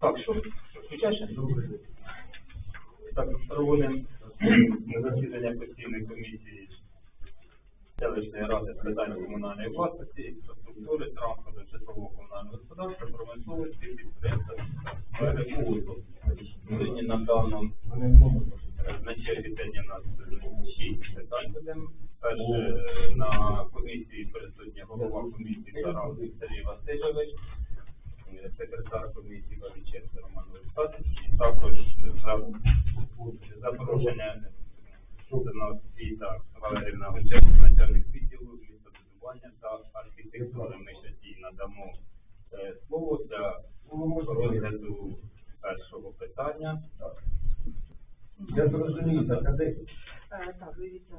Так, що? Включаєш? Так, проводимо засідання постійної комісії селищної ради з питань комунальної власності, інфраструктури, транспорту, житлового комунального господарства, промисловості, підприємства, сфери послуг. Сьогодні на даному на черзі сьогодні у нас шість питань будемо. Перше на комісії присутня голова комісії Тарас Сергій Васильович, секретар комісії Валіченко Роман Олександрович, також за запрошення до нас Віта Валерівна Гончарська, начальник відділу містобудування та архітектури. Ми ще їй надамо е, слово для розгляду першого питання. Я зрозумів, так, а де? Е, Так, дивіться,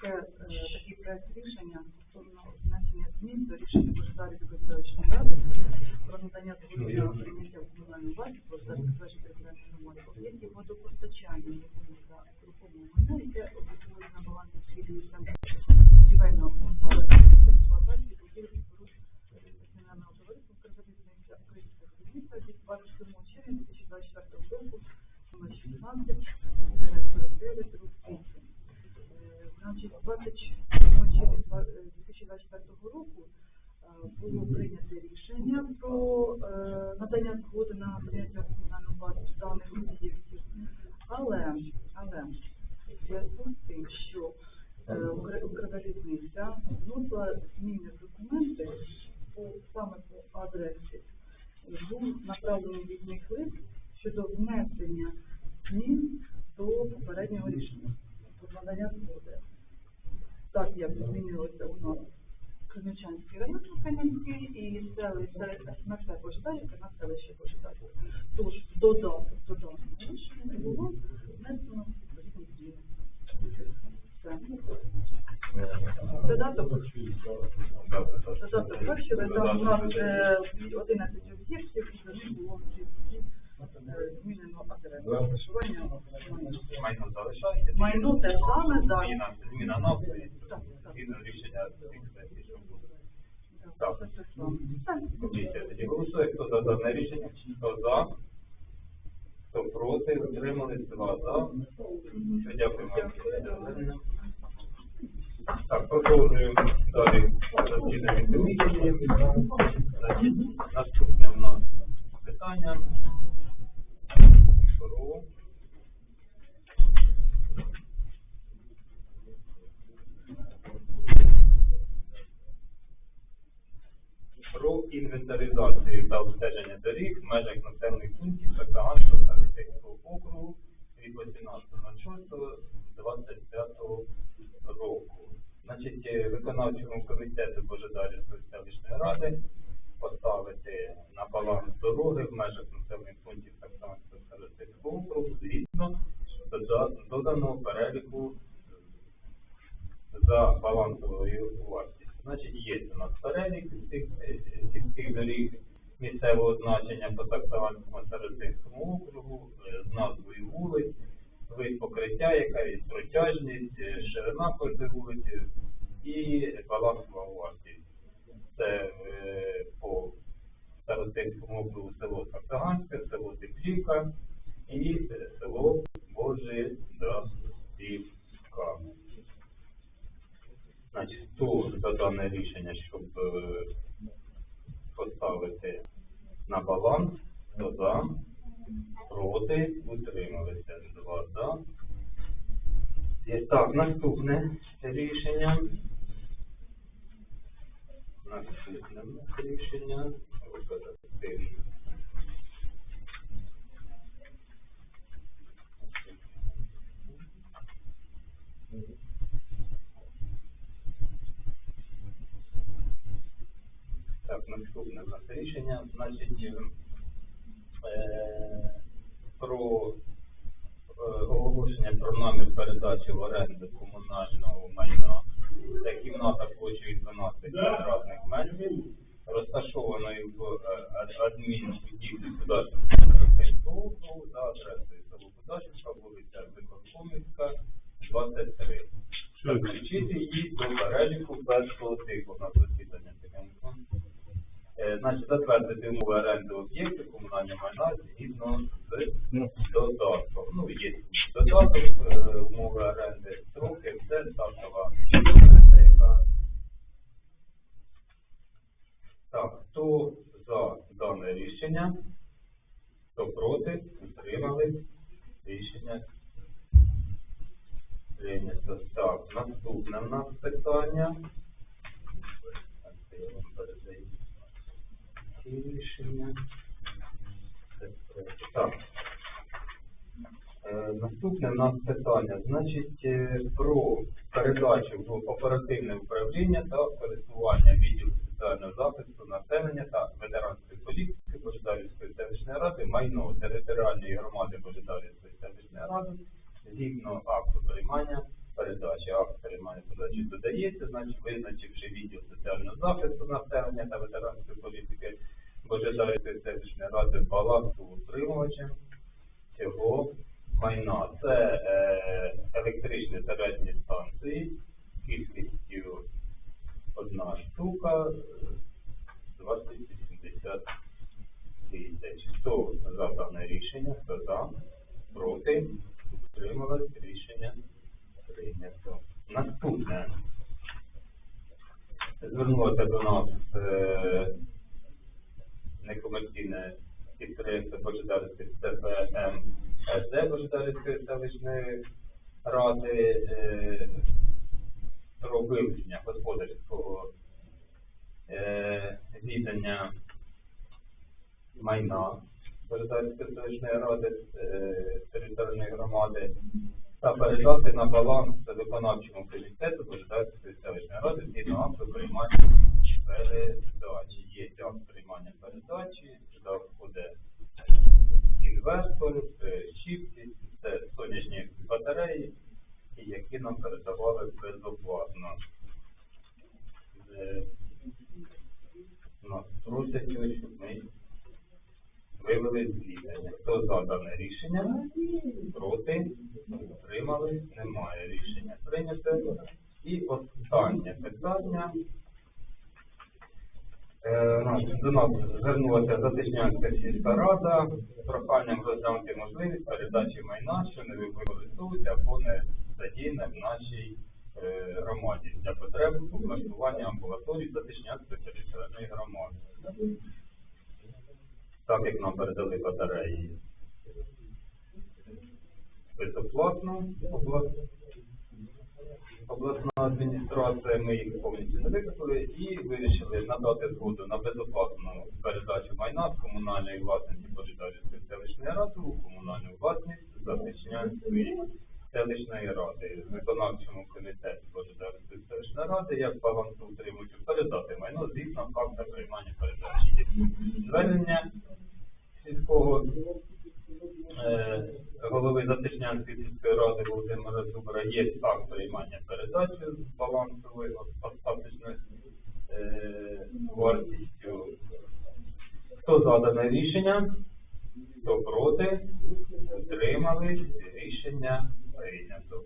таке, такий проект рішення стосовно внесення змін до рішення Божедарівської селищної ради про надання згоди на прийняття в комунальну власність господарських територіальних громад об'єктів водопостачання якому за рухомого майна, яке обліковує на балансі філії будівельного господарства та експлуатації будівель споруд акціонерного товариства «Укрзалізниця Українських будівництва» від 27 червня 2024 року. Номер 16 49 8. Значить, 27 червня два- е, 2024 року е, було прийнято рішення про е, надання згоди на прийняття в комунальну даних об'єктів. Але, але в тим, що е, Укрзалізниця вносила зміни документи по саме по адресі, був направлений від них лист щодо внесення змін до попереднього рішення про надання згоди. Так як змінилося у нас Кременчанський район Кам'янський і селище смерте Бождарівка на селище Бождарівка. Тож додаток до даного рішення було внесено відповідні зміни. Додаток Додаток бачили, там у нас е, 11 об'єктів, і за них було всі е, змінено адресу розташування. Майно залишається. Майно те саме, так. Зміна, назви, зміна рішення цих сесій, що було. Так, це те Комісія тоді голосує, хто за дане рішення, хто за, хто проти, утримались, два за. Все, Дякую вам. Так, продовжуємо далі засідання комісії. Наступне у нас питання. Про про інвентаризацію та обстеження доріг в межах населених пунктів Сакаганського та округу від 18.06.25 року. Значить, виконавчому комітету Божедарівської селищної ради поставити на баланс дороги в межах населених пунктів Сакаганського та округу дода- доданого переліку за балансовою. Значить, є у нас перелік цих е, сільських доріг місцевого значення по таксованському старостинському округу е, з назвою вулиць, вид покриття, яка є протяжність, е, ширина кожної вулиці і балансова власність. Це е, по старостинському округу село Сактаганське, село Теплівка і е, село Божедрасівка. Значить, хто за дане рішення, щоб е, поставити на баланс, хто за, проти, утрималися, два за. Є, так, наступне рішення. Наступне нас рішення. Так, наступне нас рішення, значить, про е, оголошення про намір передачі в оренду комунального майна це кімната площею 12 квадратних метрів, розташованої в е, ад- адмінбудівлі округу за адресою село Кудашівка, вулиця Виконкомівська, 23. Включити її до переліку першого типу на засідання. Е, Значить, затвердити умови оренди об'єктів комунального майна згідно з додатком. Ну, є додаток, е, умови оренди, строки, все, стартова яка. Так, хто за дане рішення, хто проти, утримали рішення прийнято. Так, наступне в нас питання. Так, це я вам передаю. Ці рішення. Так. Е, Наступне в нас питання, значить, е, про передачу в оперативне управління та користування відділу соціального захисту населення та ветеранської політики Божедарівської селищної ради майно територіальної громади Божедарівської селищної ради згідно акту приймання передачі. Акт приймання передачі додається, значить, визначивши відділ соціального захисту населення та ветеранської політики Божедарівської селищної ради балансоутримувачем цього майна. Це е, електричні зарядні станції кількістю одна штука е, 2080 тисяч. Хто за дане рішення, хто за, проти, утрималось, рішення прийнято. Наступне. Звернулося до нас е, некомерційне підприємство Божедарської ЦПМ СД Божедарської селищної ради про вивчення господарського віддання майна Божедарської селищної ради територіальної громади та передати на баланс виконавчому комітету Божедарської селищної ради згідно акту приймання передачі. Є акт приймання передачі, сюди входить інвестор, щіпки, це сонячні батареї, які нам передавали безоплатно. Е, Нас просять, ось, щоб ми вивели звільнення. Хто за дане рішення? Проти? Утримали? Немає рішення прийнято. І останнє питання. Е, До нас звернулася Затишнянська сільська рада з проханням розглянути можливість передачі майна, що не використовується або не задіяне в нашій е, громаді для потреб облаштування амбулаторії Затишнянської територіальної громади. Так як нам передали батареї безоплатно область обласна адміністрація, ми їх повністю не виконали і вирішили надати згоду на безоплатну передачу майна з комунальної власності Божедарівської селищної ради у комунальну власність Затичнянської селищної ради. Виконавчому комітету Божедарівської селищної ради як балансоутримувачу передати майно згідно факта приймання передачі. Звернення сільського е, Затишнянської сільської ради Володимира Зубра є акт приймання передачі з балансовою остаточною е, вартістю. Хто за дане рішення? Хто проти? Утримались? Рішення прийнято.